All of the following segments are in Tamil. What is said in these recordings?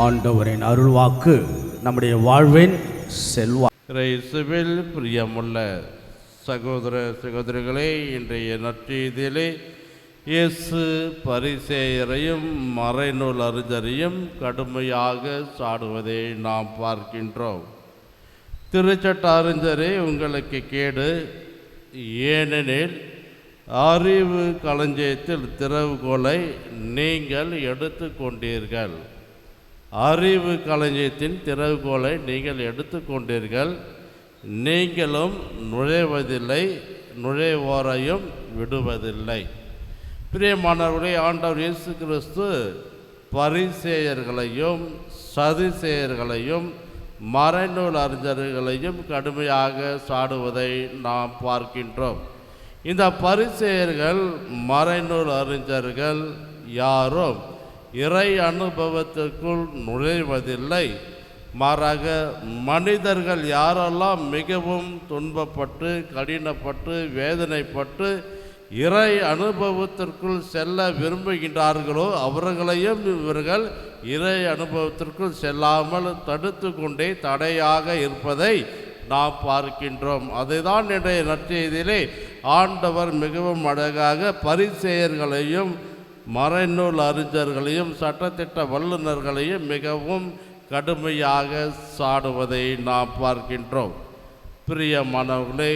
ஆண்டவரின் அருள்வாக்கு நம்முடைய வாழ்வின் செல்வா இயேசுவில் பிரியமுள்ள சகோதர சகோதரிகளே இன்றைய நற்செய்தியிலே இயேசு பரிசேயரையும் மறைநூல் அறிஞரையும் கடுமையாக சாடுவதை நாம் பார்க்கின்றோம். திருச்சட்ட அறிஞரே உங்களுக்கு கேடு. ஏனெனில் அறிவு களஞ்சியத்தில் திறவுகோலை நீங்கள் எடுத்து கொண்டீர்கள் அறிவு களஞ்சியத்தின் திறவுகோலை நீங்கள் எடுத்துக்கொண்டீர்கள். நீங்களும் நுழைவதில்லை நுழைவோரையும் விடுவதில்லை. பிரியமானவர்களே ஆண்டவர் இயேசு கிறிஸ்து பரிசேயர்களையும் சதிசேயர்களையும் மறைநூல் அறிஞர்களையும் கடுமையாக சாடுவதை நாம் பார்க்கின்றோம். இந்த பரிசேயர்கள் மறைநூல் அறிஞர்கள் யாரும் இறை அனுபவத்திற்குள் நுழைவதில்லை. மாறாக மனிதர்கள் யாரெல்லாம் மிகவும் துன்பப்பட்டு கடினப்பட்டு வேதனைப்பட்டு இறை அனுபவத்திற்குள் செல்ல விரும்புகின்றார்களோ அவர்களையும் இவர்கள் இறை அனுபவத்திற்குள் செல்லாமல் தடுத்து கொண்டே தடையாக இருப்பதை நாம் பார்க்கின்றோம். அதுதான் இன்றைய நற்செய்தியிலே ஆண்டவர் மிகவும் அழகாக பரிசெயர்களையும் மறைநூல் அறிஞர்களையும் சட்டத்திட்ட வல்லுநர்களையும் மிகவும் கடுமையாக சாடுவதை நாம் பார்க்கின்றோம். பிரியமானவர்களே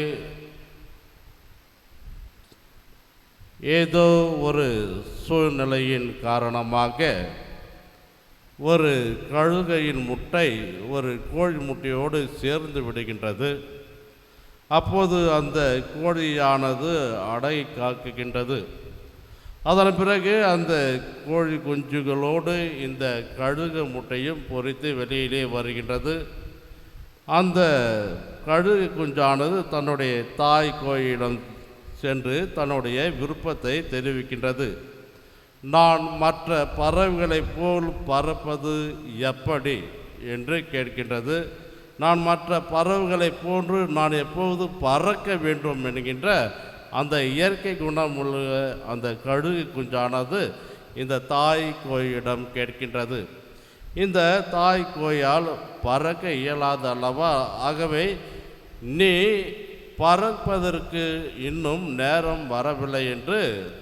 ஏதோ ஒரு சூழ்நிலையின் காரணமாக ஒரு கழுகையின் முட்டை ஒரு கோழி முட்டையோடு சேர்ந்து விடுகின்றது. அப்போது அந்த கோழியானது அடை காக்குகின்றது. அதன் பிறகு அந்த கோழி குஞ்சுகளோடு இந்த கழுகு முட்டையும் பொரித்து வெளியிலே வருகின்றது. அந்த கழுகு குஞ்சானது தன்னுடைய தாய் கோயிலிடம் சென்று தன்னுடைய விருப்பத்தை தெரிவிக்கின்றது. நான் மற்ற பறவைகளைப் போல் பறப்பது எப்படி என்று கேட்கின்றது. நான் மற்ற பறவைகளைப் போன்று நான் எப்போது பறக்க வேண்டும் என்கின்ற அந்த இயற்கை குணமுள்ள அந்த கழுகு குஞ்சானது இந்த தாய் கோயிடம் கேட்கின்றது. இந்த தாய் கோயால் பறக்க இயலாத அல்லவா? ஆகவே நீ பறப்பதற்கு இன்னும் நேரம் வரவில்லை என்று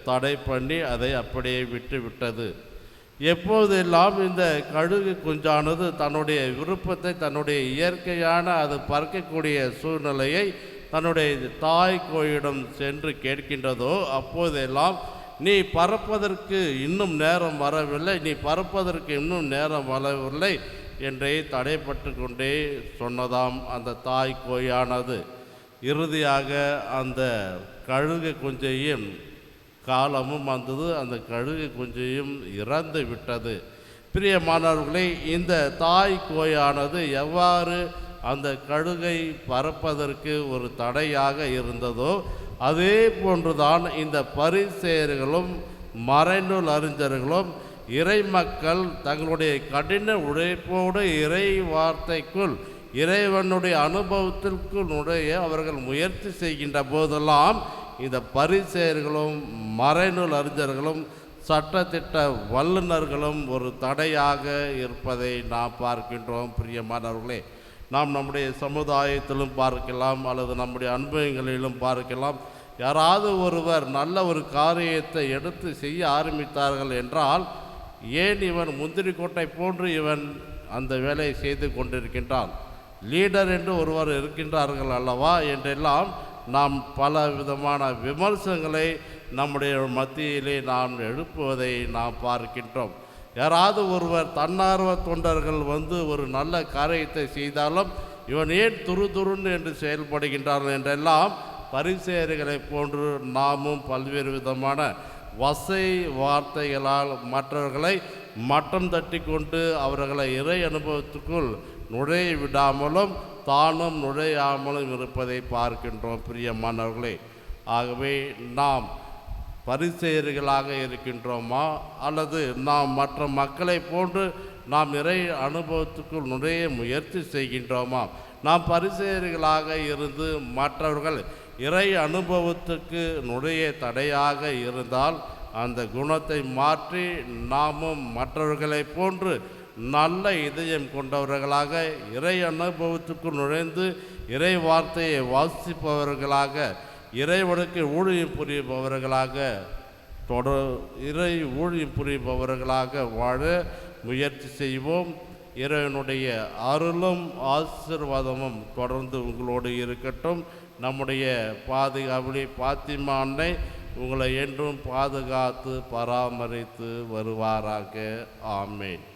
தடை பண்ணி அதை அப்படியே விட்டு விட்டது. எப்போதெல்லாம் இந்த கழுகு குஞ்சானது தன்னுடைய விருப்பத்தை தன்னுடைய இயற்கையான அது பறக்கக்கூடிய சூழ்நிலையை தன்னுடைய தாய் கோயிடம் சென்று கேட்கின்றதோ அப்போதெல்லாம் நீ பறப்பதற்கு இன்னும் நேரம் வரவில்லை நீ பறப்பதற்கு இன்னும் நேரம் வரவில்லை என்றே தடைப்பட்டு கொண்டே சொன்னதாம் அந்த தாய் கோயானது. இறுதியாக அந்த கழுகு குஞ்சையும் காலமும் வந்தது அந்த கழுகு குஞ்சையும் இறந்து விட்டது. பிரியமானவர்களே இந்த தாய் கோயானது எவ்வாறு அந்த கழுகை பறப்பதற்கு ஒரு தடையாக இருந்ததோ அதே போன்றுதான் இந்த பரிசேர்களும் மறைநூல் அறிஞர்களும் இறை மக்கள் தங்களுடைய கடின உழைப்போடு இறை வார்த்தைக்குள் இறைவனுடைய அனுபவத்திற்கு நுழைய அவர்கள் முயற்சி செய்கின்ற போதெல்லாம் இந்த பரிசெயர்களும் மறைநூல் அறிஞர்களும் சட்டத்திட்ட வல்லுநர்களும் ஒரு தடையாக இருப்பதை நாம் பார்க்கின்றோம் பிரியமானவர்களே. நாம் நம்முடைய சமுதாயத்திலும் பார்க்கலாம் அல்லது நம்முடைய அனுபவங்களிலும் பார்க்கலாம். யாராவது ஒருவர் நல்ல ஒரு காரியத்தை எடுத்து செய்ய ஆரம்பித்தார்கள் என்றால் ஏன் இவன் முந்திரி கோட்டை போன்று இவன் அந்த வேலையை செய்து கொண்டிருக்கின்றான்? லீடர் என்று ஒருவர் இருக்கின்றார்கள் அல்லவா? என்றெல்லாம் நாம் பல விதமான விமர்சனங்களை நம்முடைய மத்தியிலே நாம் எழுப்புவதை நாம் பார்க்கின்றோம். யாராவது ஒருவர் தன்னார்வ தொண்டர்கள் வந்து ஒரு நல்ல காரியத்தை செய்தாலும் இவன் ஏன் துரு துருன்னு என்று செயல்படுகின்றார்கள் என்றெல்லாம் பரிசேயர்களைப் போன்று நாமும் பல்வேறு விதமான வசை வார்த்தைகளால் மற்றவர்களை மட்டம் தட்டி கொண்டு அவர்களை இறை அனுபவத்துக்குள் நுழைய விடாமலும் தானும் நுழையாமலும் இருப்பதை பார்க்கின்றோம் பிரியமானவர்களே. ஆகவே நாம் பரிசெயர்களாக இருக்கின்றோமா? அல்லது நாம் மற்ற மக்களை போன்று நாம் இறை அனுபவத்துக்குள் நுழைய முயற்சி செய்கின்றோமா? நாம் பரிசெயர்களாக இருந்து மற்றவர்கள் இறை அனுபவத்துக்கு நுழைய தடையாக இருந்தால் அந்த குணத்தை மாற்றி நாமும் மற்றவர்களைப் போன்று நல்ல இதயம் கொண்டவர்களாக இறை அனுபவத்துக்கு நுழைந்து இறை வார்த்தையை வாசிப்பவர்களாக இறைவனுக்கு ஊழியம் புரிபவர்களாக தொடர் இறை ஊழியம் புரிபவர்களாக வாழ முயற்சி செய்வோம். இறைவனுடைய அருளும் ஆசீர்வாதமும் தொடர்ந்து உங்களோடு இருக்கட்டும். நம்முடைய பாதுகாவலி பாத்திமா அன்னை உங்களை என்றும் பாதுகாத்து பராமரித்து வருவாராக. ஆமேன்.